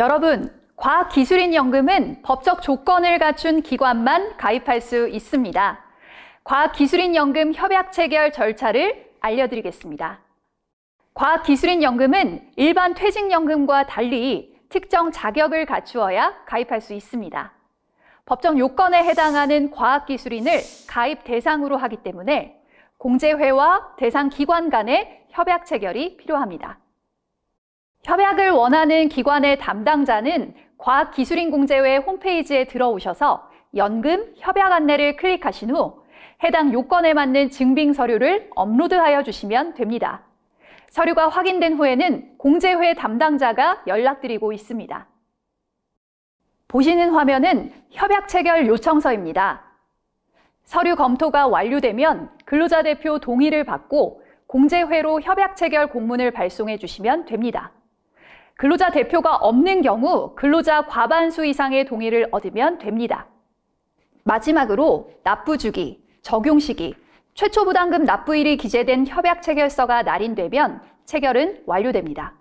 여러분, 과학기술인연금은 법적 조건을 갖춘 기관만 가입할 수 있습니다. 과학기술인연금 협약 체결 절차를 알려드리겠습니다. 과학기술인연금은 일반 퇴직연금과 달리 특정 자격을 갖추어야 가입할 수 있습니다. 법정 요건에 해당하는 과학기술인을 가입 대상으로 하기 때문에 공제회와 대상 기관 간의 협약 체결이 필요합니다. 협약을 원하는 기관의 담당자는 과학기술인공제회 홈페이지에 들어오셔서 연금 협약 안내를 클릭하신 후 해당 요건에 맞는 증빙 서류를 업로드하여 주시면 됩니다. 서류가 확인된 후에는 공제회 담당자가 연락드리고 있습니다. 보시는 화면은 협약 체결 요청서입니다. 서류 검토가 완료되면 근로자 대표 동의를 받고 공제회로 협약 체결 공문을 발송해 주시면 됩니다. 근로자 대표가 없는 경우 근로자 과반수 이상의 동의를 얻으면 됩니다. 마지막으로 납부 주기, 적용 시기, 최초 부담금 납부일이 기재된 협약 체결서가 날인되면 체결은 완료됩니다.